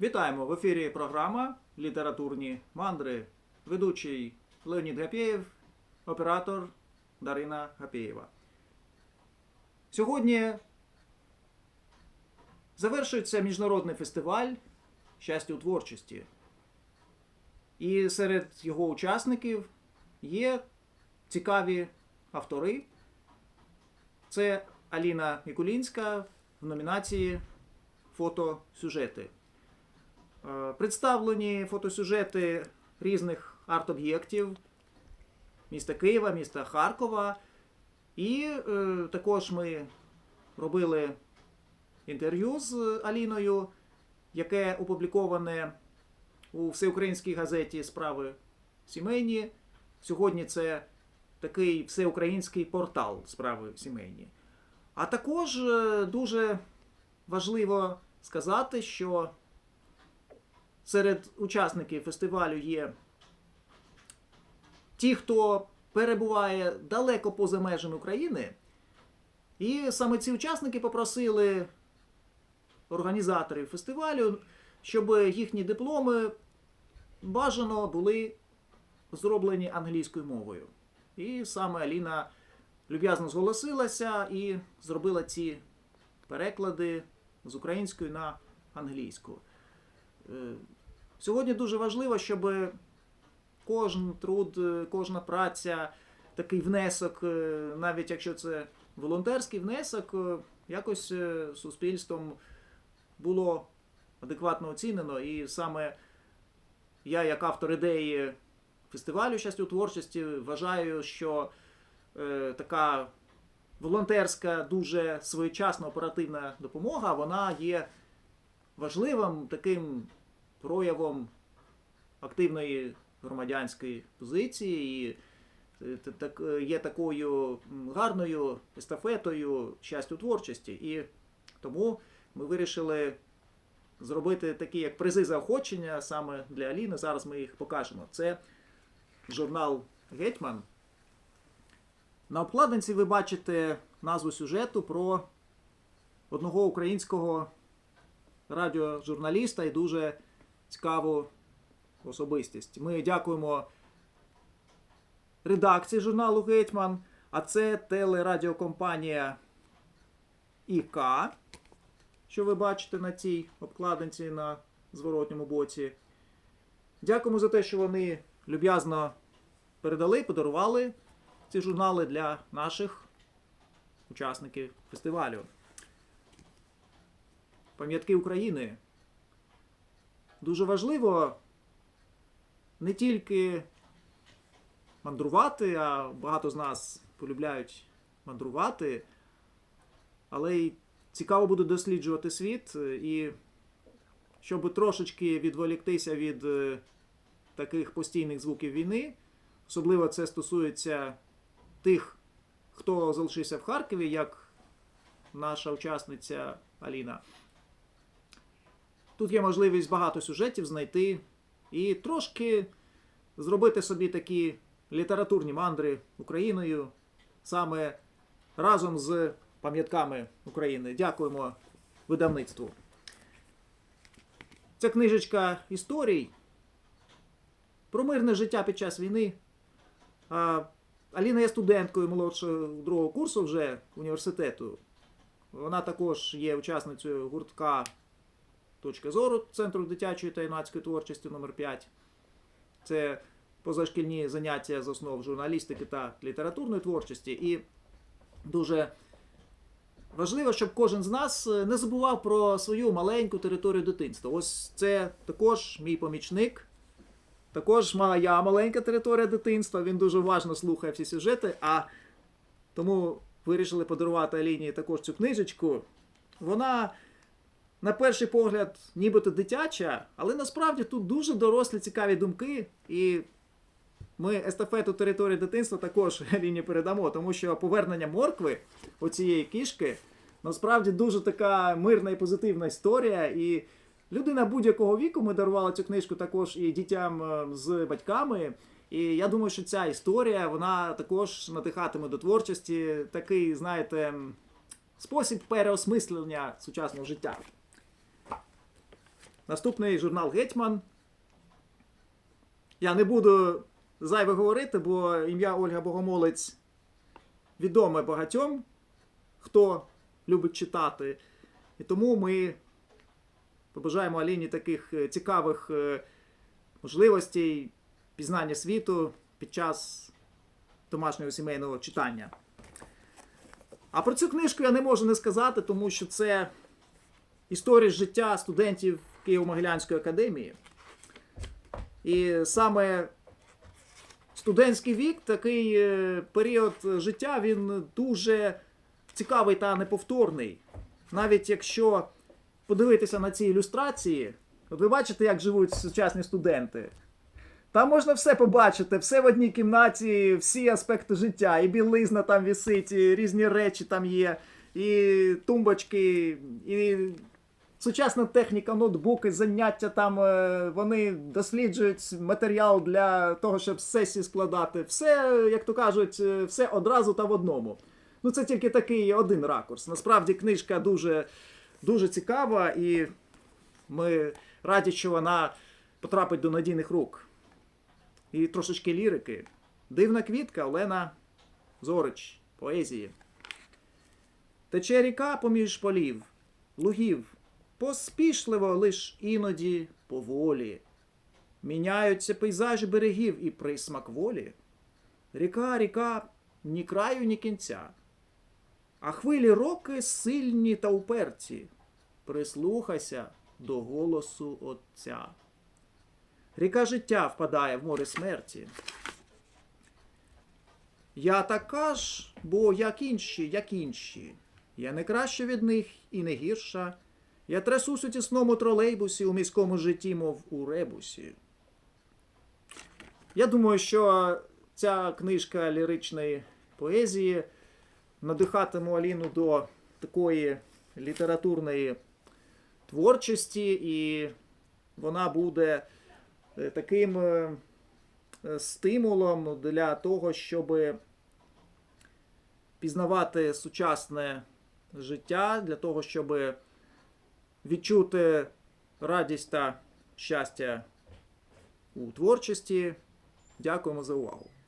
Вітаємо в ефірі програма Літературні мандри. Ведучий Леонід Гапєєв, оператор Дарина Гапєєва. Сьогодні завершується міжнародний фестиваль щастя у творчості. І серед його учасників є цікаві автори. Це Аліна Мікулінська в номінації Фотосюжети. Е, Представлені фотосюжети різних арт-об'єктів міста Києва, міста Харкова. І е, також ми робили інтерв'ю з Аліною, яке опубліковане у всеукраїнській газеті Справи сімейні. Сьогодні це такий всеукраїнський портал справи сімейні. А також е, дуже важливо сказати, що серед учасників фестивалю є ті, хто перебуває далеко поза межами України. І саме ці учасники попросили організаторів фестивалю, щоб їхні дипломи бажано були зроблені англійською мовою. І саме Аліна люб'язно зголосилася і зробила ці переклади з української на англійську. Сьогодні дуже важливо, щоб кожен труд, е, кожна праця, такий внесок, е, навіть якщо це волонтерський внесок, е, якось суспільством було адекватно оцінено. І саме я, як автор ідеї фестивалю щастя у творчості, вважаю, що така волонтерська, дуже своєчасна оперативна допомога, вона є важливим таким проявом активної громадянської позиції і е, так, е, є такою гарною естафетою щастя у творчості. І тому ми вирішили зробити такі як призи заохочення саме для Аліни. Зараз ми їх покажемо. Це журнал Гетьман. На обкладинці ви бачите назву сюжету про одного українського радіожурналіста і дуже цікаву особистість. Ми дякуємо редакції журналу Гетьман, а це телерадіокомпанія ІК, що ви бачите на цій обкладинці на зворотньому боці. Дякуємо за те, що вони люб'язно передали, подарували ці журнали для наших учасників фестивалю. Пам'ятки України. Дуже важливо не тільки мандрувати, а багато з нас полюбляють мандрувати, але й цікаво буде досліджувати світ і щоб трошечки відволіктися від е, таких постійних звуків війни. Особливо це стосується тих, хто залишився в Харкові, як наша учасниця Аліна. Тут є можливість багато сюжетів знайти і трошки зробити собі такі літературні мандри Україною саме разом з пам'ятками України. Дякуємо видавництву. Це книжечка історій про мирне життя під час війни. Аліна є студенткою молодшого другого курсу вже університету. Вона також є учасницею гуртка Точка зору Центру дитячої та юнацької творчості номер 5 Це позашкільні заняття з основ журналістики та літературної творчості. І дуже важливо, щоб кожен з нас е, не забував про свою маленьку територію дитинства. Ось це також мій помічник. Також моя маленька територія дитинства. Він дуже уважно слухає всі сюжети, а тому вирішили подарувати Аліні також цю книжечку. Вона, на перший погляд, нібито дитяча, але насправді тут дуже дорослі цікаві думки. І ми естафету території дитинства також Аліні передамо, тому що повернення моркви оцієї кішки насправді дуже така мирна і позитивна історія. І людина будь-якого віку ми дарували цю книжку також і дітям е, з батьками. І я думаю, що ця історія вона також надихатиме до творчості, такий, знаєте, спосіб переосмислення сучасного життя. Наступний журнал Гетьман. Я не буду зайве говорити, бо ім'я Ольга Богомолець відоме багатьом, хто любить читати. І тому ми побажаємо Аліні таких е, цікавих е, можливостей пізнання світу під час домашнього сімейного читання. А про цю книжку я не можу не сказати, тому що це історія життя студентів Києво-Могилянської академії. І саме студентський вік, такий е, період життя, він дуже цікавий та неповторний. Навіть якщо подивитися на ці ілюстрації, от ви бачите, як живуть сучасні студенти. Там можна все побачити, все в одній кімнаті, всі аспекти життя. І білизна там висить, і різні речі там є, і тумбочки, і сучасна техніка, ноутбуки, заняття там, е, вони досліджують матеріал для того, щоб сесії складати. Все, як то кажуть, е, все одразу та в одному. Ну, це тільки такий один ракурс. Насправді книжка дуже, дуже цікава, і ми раді, що вона потрапить до надійних рук. І трошечки лірики. Дивна квітка Олена Зорич. Поезії. Тече ріка поміж полів, лугів, поспішливо лиш іноді поволі. Міняються пейзажі берегів і присмак волі. Ріка, ріка, ні краю, ні кінця. А хвилі роки сильні та уперті. Прислухайся до голосу Отця. Ріка життя впадає в море смерті. Я така ж, бо як інші, як інші. Я не краща від них і не гірша. Я трясусь у тісному тролейбусі у міському житті, мов у ребусі. Я думаю, що ця книжка ліричної поезії надихатиме Аліну до такої літературної творчості, і вона буде е, таким е, е, стимулом для того, щоб пізнавати сучасне життя, для того, щоб відчути радість та щастя у творчості. Дякуємо за увагу.